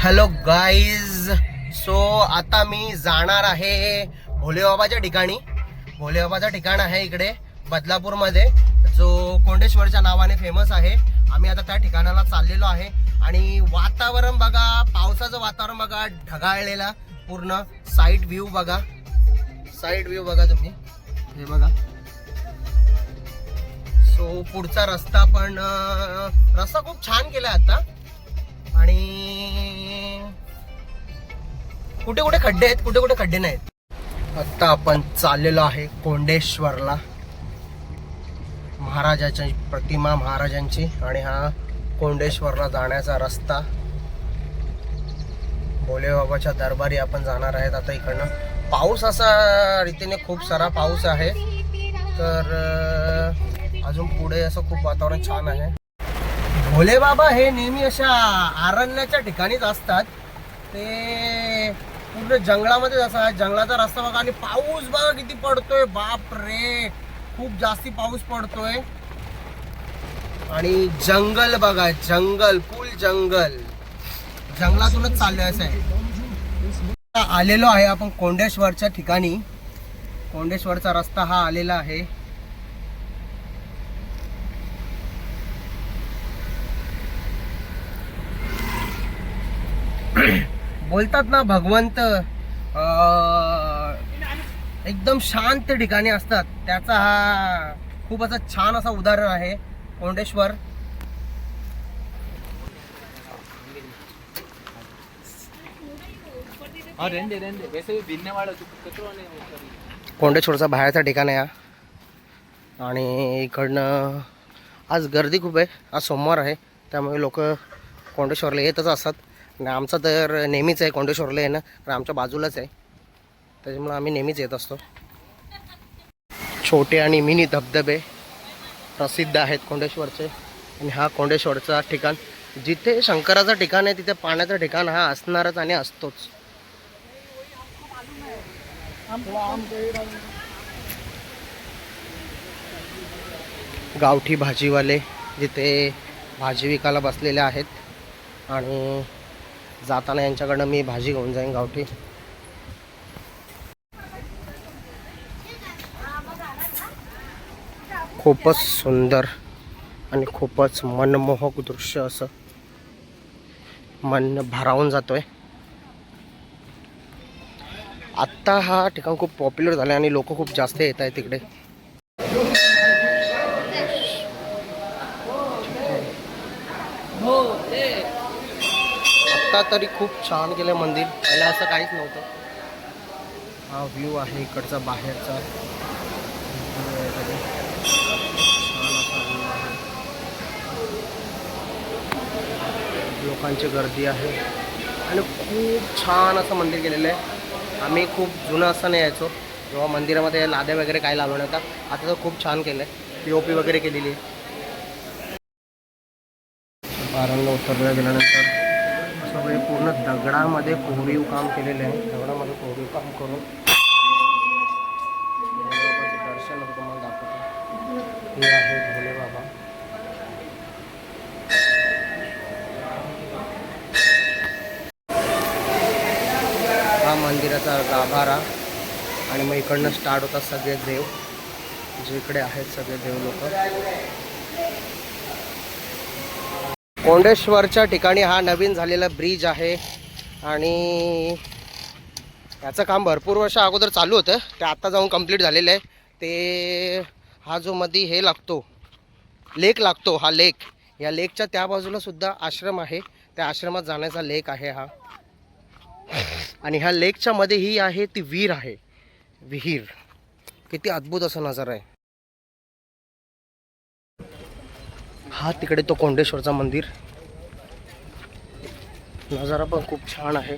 Hello guys so आता मी जाणार आहे भोलेबाबाच्या ठिकाणी. भोलेबाबाचं ठिकाण आहे इकडे बदलापूरमध्ये. जो कोंडेश्वरच्या नावाने फेमस आहे. आम्ही आता त्या ठिकाणाला चाललेलो आहे. आणि वातावरण बघा पावसाचं वातावरण बघा ढगाळलेला पूर्ण साईड व्ह्यू बघा. साईड व्ह्यू बघा तुम्ही. हे बघा. सो पुढचा रस्ता पण रस्ता खूप छान केला आता. आणि कुठे कुठे खड्डे आहेत कुठे कुठे खड्डे नाहीत. आता आपण चाललेलो आहे कोंडेश्वरला. महाराजाची प्रतिमा महाराजांची आणि हा कोंडेश्वरला जाण्याचा रस्ता. भोलेबाबाच्या दरबारी आपण जाणार आहेत आता इकडनं. पाऊस असा रीतीने खूप सारा पाऊस आहे. तर अजून पुढे असं खूप वातावरण छान आहे. भोले बाबा हे नेहमी अशा आरण्याच्या ठिकाणीच असतात. ते पूर्ण जंगलामध्ये आहे. जंगलाचा रस्ता बघा आणि पाऊस बघा किती पडतोय. बाप रे. खूप जास्ती पाऊस पडतोय. आणि जंगल बघा जंगल फुल जंगल. जंगलातूनच चाललोय असं आहे. आलेलो आहे आपण कोंडेश्वरच्या ठिकाणी. कोंडेश्वरचा रस्ता हा आलेला आहे. बोलतात ना भगवंत एकदम शांत ठिकाणी असतात. त्याचा हा खूप असं छान असं उदाहरण आहे कोंडेश्वर. कोंडेश्वरचा बाहेरचा ठिकाण आहे हा. आणि इकडनं आज गर्दी खूप आहे. आज सोमवार आहे त्यामुळे लोक कोंडेश्वरला येतच असतात. आणि आमचं तर नेहमीच आहे कोंडेश्वरला येणं. कारण आमच्या बाजूलाच आहे. त्याच्यामुळे आम्ही नेहमीच येत असतो. छोटे आणि मिनी धबधबे प्रसिद्ध आहेत कोंडेश्वरचे. आणि हा कोंडेश्वरचा ठिकाण जिथे शंकराचं ठिकाण आहे तिथे पाण्याचं ठिकाण हा असणारच आणि असतोच. गावठी भाजीवाले जिथे भाजी विकायला बसलेले आहेत. आणि जाताना यांच्याकडनं मी भाजी घेऊन जाईन गावठी. खूपच सुंदर आणि खूपच मनमोहक दृश्य असं. मन भारावून जातोय. आत्ता हा ठिकाण खूप पॉप्युलर झालं आणि लोक खूप जास्त येत आहेत तिकडे आत्ता तरी खूप छान केलं मंदिर. पहिला असं काहीच नव्हतं. हा व्ह्यू आहे इकडचा बाहेरचा. लोकांची गर्दी आहे. आणि खूप छान असं मंदिर केलेलं आहे. आम्ही खूप जुनं असं नाही यायचो. जेव्हा मंदिरामध्ये लाद्या वगैरे काही लावलं नव्हता आता तर खूप छान केलं आहे पी ओ पी वगैरे केलेली आहे. बारांना उतरल्या गेल्यानंतर सगळे पूर्ण दगडामध्ये कोरीव काम केलेले आहे. दगडामध्ये कोरीव काम करून दर्शन तुम्हाला दाखवतो. हे आहे भोलेबाबा हा मंदिराचा गाभारा आणि मग इकडनं स्टार्ट होतात सगळे देव. जिकडे आहेत सगळे देव लोक. कोंडेश्वरच्या ठिकाणी हा नवीन झालेला ब्रिज आहे. आणि याचं काम भरपूर वर्ष अगोदर चालू होतं. ते आत्ता जाऊन कंप्लीट झालेलं आहे. ते हा जो मध्ये हे लागतो लेक लागतो हा लेक. या लेकच्या त्या बाजूला सुद्धा आश्रम आहे. त्या आश्रमात जाण्याचा लेक आहे हा. आणि ह्या लेकच्या मध्ये ही आहे ती विहीर आहे. विहीर. किती अद्भुत असा नजारा आहे. हा तिकडे तो कोंडेश्वरचा मंदिर. नजारा पण खूप छान आहे.